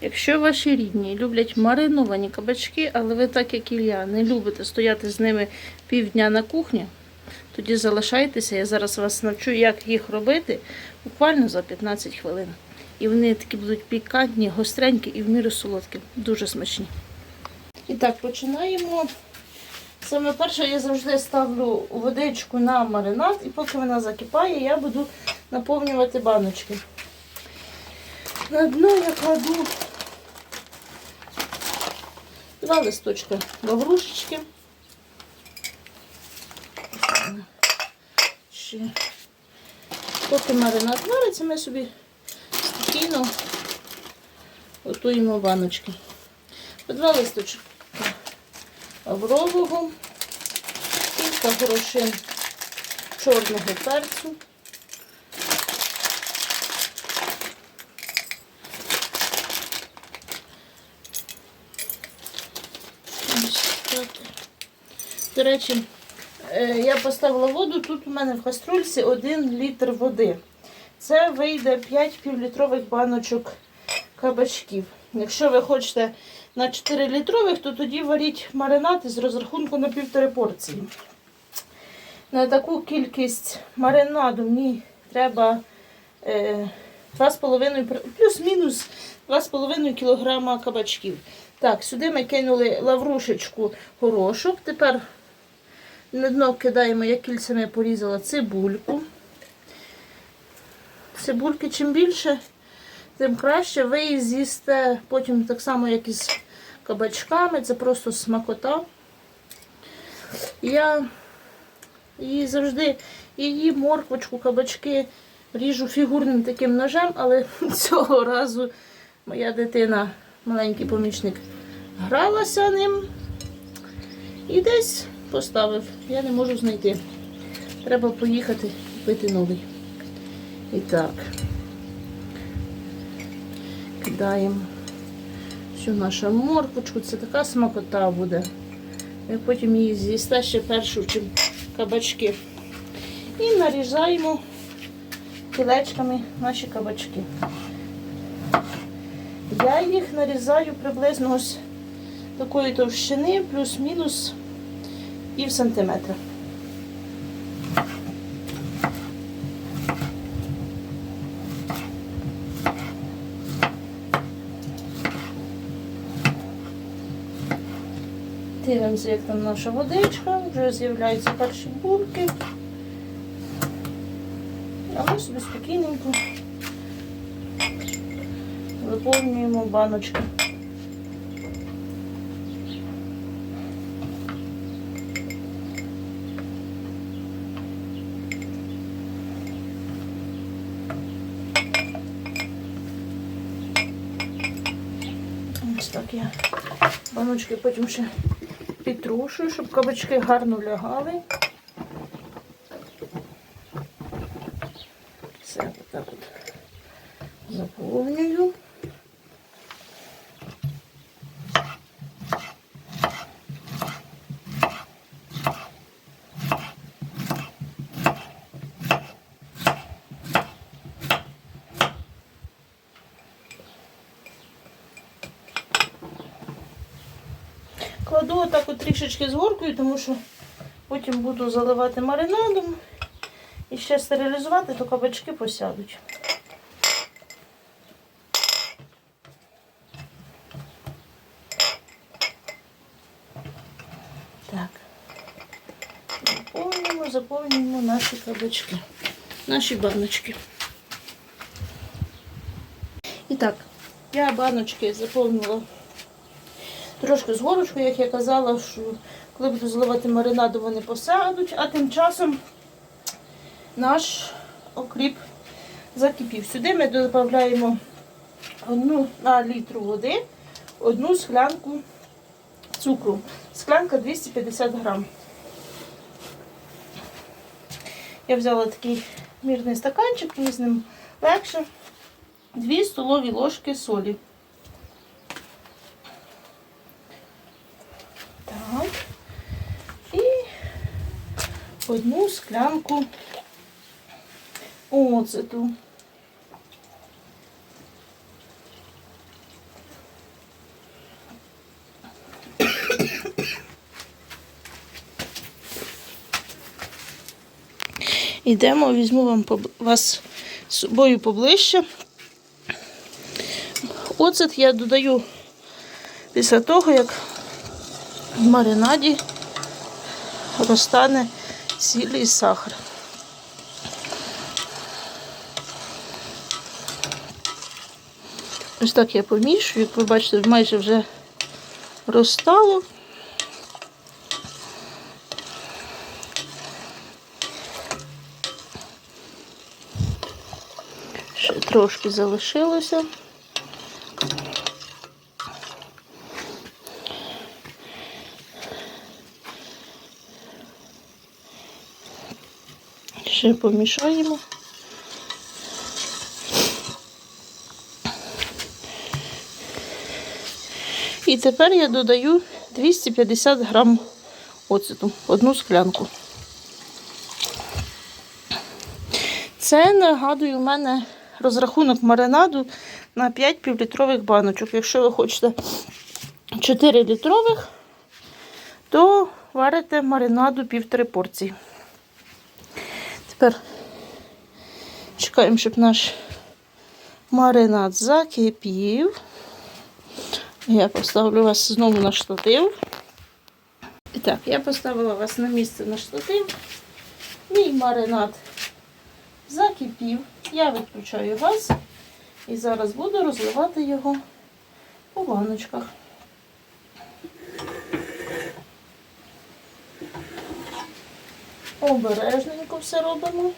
Якщо ваші рідні люблять мариновані кабачки, але ви, так як і я, не любите стояти з ними півдня на кухні, тоді залишайтеся. Я зараз вас навчу, як їх робити буквально за 15 хвилин. І вони такі будуть пікантні, гостренькі і в міру солодкі. Дуже смачні. І так, починаємо. Саме перше я завжди ставлю водичку на маринад, і поки вона закипає, я буду наповнювати баночки. На дно я кладу два листочка лаврушечки. Ще. Поки маринад вариться, ми собі спокійно готуємо баночки. По два листочки лаврового, кілька горошин чорного перцю. Так. До речі, е, я поставила воду, тут у мене в каструльці 1 літр води. Це вийде 5 півлітрових баночок кабачків. Якщо ви хочете на 4 літрових, то тоді варіть маринад з розрахунку на півтори порції. На таку кількість маринаду мені треба е, 2,5 плюс-мінус 2,5 кг кабачків. Так, сюди ми кинули лаврушечку горошок. Тепер на дно кидаємо, я кільцями порізала цибульку. Цибульки чим більше, тим краще. Ви її з'їсте потім так само, як і з кабачками. Це просто смакота. Я її завжди, її морквочку, кабачки ріжу фігурним таким ножем, але цього разу моя дитина, маленький помічник, гралася ним і десь поставив. Я не можу знайти. Треба поїхати купити новий. І так, кидаємо всю нашу морквочку. Це така смакота буде. Ви потім її з'їсте ще першу, чим кабачки. І нарізаємо кілечками наші кабачки. Я їх нарізаю приблизно ось такої товщини, плюс-мінус пів сантиметра. Дивимося, як там наша водичка, вже з'являються перші бурки. А ми собі спокійненько виповнюємо баночки. Ось так я баночки потім ще підтрушую, щоб кабачки гарно лягали. Все отак от заповнюю. Кладу отак от трішечки з горкою, тому що потім буду заливати маринадом і ще стерилізувати, то кабачки посядуть. Заповнюємо, заповнюємо наші кабачки, наші баночки. І так, я баночки заповнила трошки з як я казала, що коли буду заливати маринаду, вони посядуть, а тим часом наш окріп закипів. Сюди ми додаємо одну на літру води, одну склянку цукру. Склянка 250 грам. Я взяла такий мірний стаканчик, мені з ним легше. 2 столові ложки солі. одну склянку оцету. Йдемо, візьму вам вас з собою поближче. Оцет я додаю після того, як в маринаді розтане сіль і сахар. Ось так я помішую, як ви бачите, майже вже розстало. Ще трошки залишилося. Ще помішаємо. І тепер я додаю 250 грам оцету, одну склянку. Це нагадую, у мене розрахунок маринаду на 5 півлітрових баночок. Якщо ви хочете 4 літрових, то варите маринаду півтори порції. Тепер чекаємо, щоб наш маринад закипів. Я поставлю вас знову на штатив. І так, я поставила вас на місце на штатив. Мій маринад закипів. Я виключаю газ і зараз буду розливати його по баночках. Обережненько все робимо.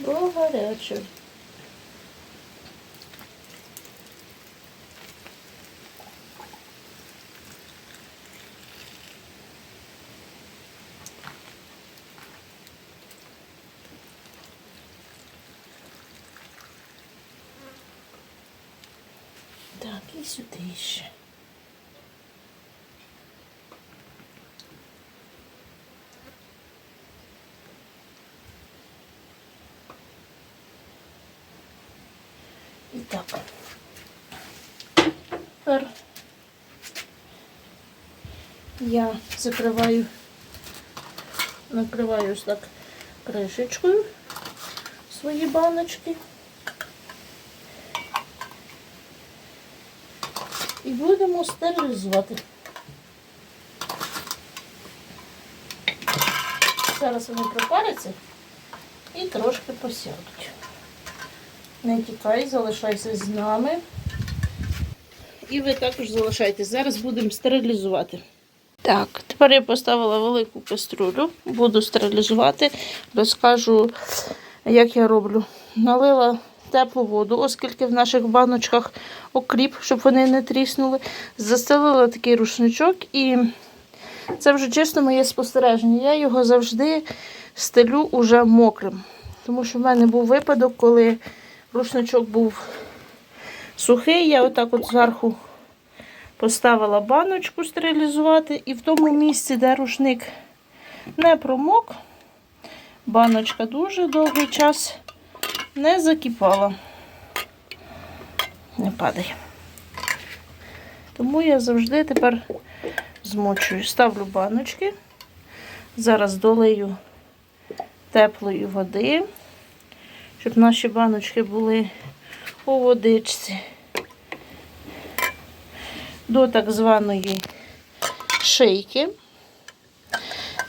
Бо гаряче. Так, і сюди ще. І так. Тепер я закриваю, накриваю ось так кришечкою свої баночки. І будемо стерилізувати. Зараз вони пропаряться і трошки посядуть. Не тікай, залишайся з нами. І ви також залишайтесь. Зараз будемо стерилізувати. Так, тепер я поставила велику каструлю, буду стерилізувати, розкажу, як я роблю. Налила теплу воду, оскільки в наших баночках окріп, щоб вони не тріснули. Застелила такий рушничок і це вже чисто моє спостереження. Я його завжди стелю уже мокрим. Тому що в мене був випадок, коли рушничок був сухий, я отак от зверху поставила баночку стерилізувати, і в тому місці, де рушник не промок, баночка дуже довгий час не закипала. Не падає. Тому я завжди тепер змочую. Ставлю баночки. Зараз долию теплої води, щоб наші баночки були у водичці до так званої шийки.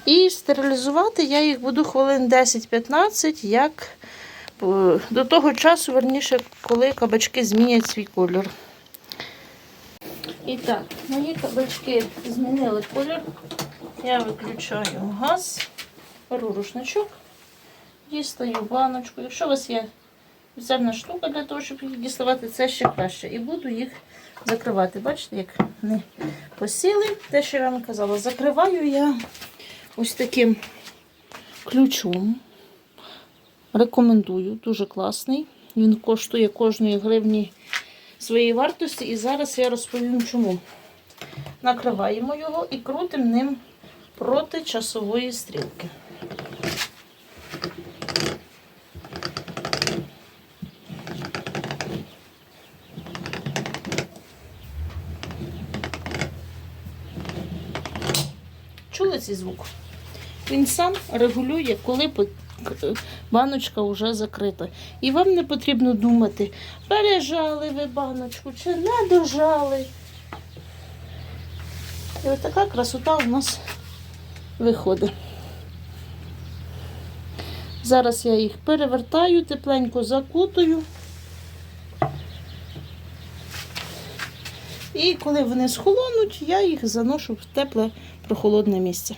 І стерилізувати я їх буду хвилин 10-15, як до того часу, верніше, коли кабачки змінять свій кольор. І так, мої кабачки змінили колір. Я виключаю газ, беру рушничок, дістаю баночку. Якщо у вас є спеціальна штука для того, щоб їх діставати, це ще краще. І буду їх закривати. Бачите, як вони посіли. Те, що я вам казала, закриваю я ось таким ключом. Рекомендую, дуже класний. Він коштує кожної гривні своєї вартості. І зараз я розповім, чому. Накриваємо його і крутимо ним проти часової стрілки. Чули цей звук? Він сам регулює, коли баночка вже закрита. І вам не потрібно думати, пережали ви баночку чи не дожали. І от така красота у нас виходить. Зараз я їх перевертаю, тепленько закутую. І коли вони схолонуть, я їх заношу в тепле прохолодне місце.